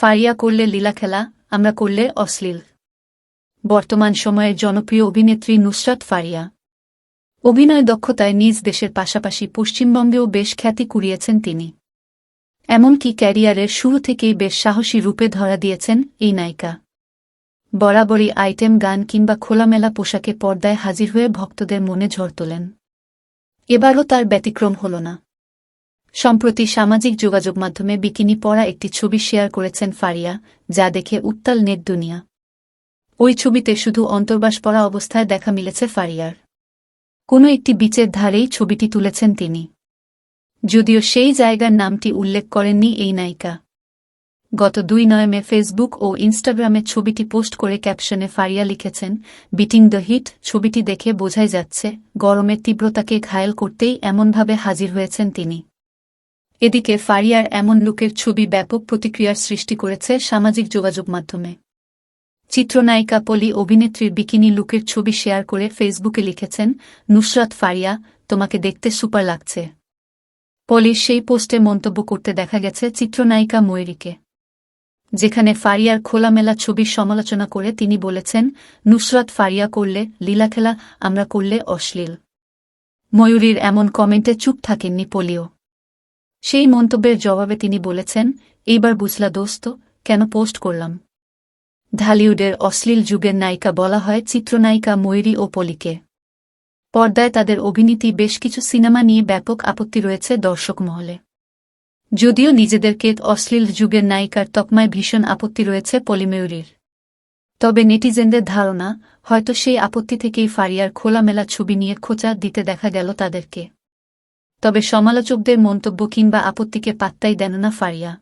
ফারিয়া করলে লীলা খেলা, আমরা করলে অশ্লীল। বর্তমান সময়ের জনপ্রিয় অভিনেত্রী নুসরাত ফারিয়া। অভিনয় দক্ষতায় নিজ দেশের পাশাপাশি পশ্চিমবঙ্গেও বেশ খ্যাতি কুড়িয়েছেন তিনি। এমনকি ক্যারিয়ারের শুরু থেকেই বেশ সাহসী রূপে ধরা দিয়েছেন এই নায়িকা। বরাবরই আইটেম গান কিংবা খোলামেলা পোশাকে পর্দায় হাজির হয়ে ভক্তদের মনে ঝড় তোলেন। এবারও তার ব্যতিক্রম হল না। সম্প্রতি সামাজিক যোগাযোগ মাধ্যমে বিকিনি পরা একটি ছবি শেয়ার করেছেন ফারিয়া, যা দেখে উত্তাল নেট দুনিয়া। ওই ছবিতে শুধু অন্তর্বাস পরা অবস্থায় দেখা মিলেছে ফারিয়ার। কোনো একটি বিচের ধারেই ছবিটি তুলেছেন তিনি। যদিও সেই জায়গার নামটি উল্লেখ করেননি এই নায়িকা। গত দুই নয় মে ফেসবুক ও ইনস্টাগ্রামে ছবিটি পোস্ট করে ক্যাপশনে ফারিয়া লিখেছেন, বিটিং দ্য হিট ছবিটি দেখে বোঝাই যাচ্ছে, গরমের তীব্রতাকে ঘায়েল করতেই এমনভাবে হাজির হয়েছেন তিনি। এদিকে ফারিয়ার এমন লুকের ছবি ব্যাপক প্রতিক্রিয়ার সৃষ্টি করেছে সামাজিক যোগাযোগ মাধ্যমে। চিত্রনায়িকা পলি অভিনেত্রীর বিকিনি লুকের ছবি শেয়ার করে ফেসবুকে লিখেছেন, নুসরাত ফারিয়া, তোমাকে দেখতে সুপার লাগছে। পলির সেই পোস্টে মন্তব্য করতে দেখা গেছে চিত্রনায়িকা ময়ূরীকে। যেখানে ফারিয়ার খোলামেলা ছবির সমালোচনা করে তিনি বলেছেন, নুসরাত ফারিয়া করলে লীলাখেলা আমরা করলে অশ্লীল। ময়ূরীর এমন কমেন্টে চুপ থাকেননি পলিও। সেই মন্তব্যের জবাবে তিনি বলেছেন, এইবার বুঝলা দোস্ত, কেন পোস্ট করলাম? ঢালিউডের অশ্লীল যুগের নায়িকা বলা হয় চিত্রনায়িকা ময়ূরী ও পলিকে। পর্দায় তাদের অভিনীতি বেশ কিছু সিনেমা নিয়ে ব্যাপক আপত্তি রয়েছে দর্শক মহলে। যদিও নিজেদেরকে অশ্লীল যুগের নায়িকার তকমায় ভীষণ আপত্তি রয়েছে পলিময়ূরীর তবে নেটিজেনদের ধারণা, হয়তো সেই আপত্তি থেকেই ফারিয়ার খোলামেলা ছবি নিয়ে খোঁচা দিতে দেখা গেল তাদেরকে। তবে সমালোচকদের মন্তব্য কিংবা আপত্তিকে পাত্তাই দেন না ফারিয়া।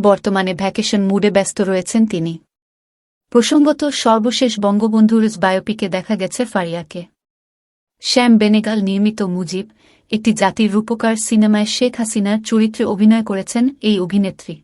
বর্তমানে ভ্যাকেশন মুডে ব্যস্ত রয়েছেন তিনি। প্রসঙ্গত, সর্বশেষ বঙ্গবন্ধুর বায়োপিকে দেখা গেছে ফারিয়াকে। শ্যাম বেনেগাল নির্মিত মুজিব, একটি জাতির রূপকার সিনেমায় শেখ হাসিনার চরিত্রে অভিনয় করেছেন এই অভিনেত্রী।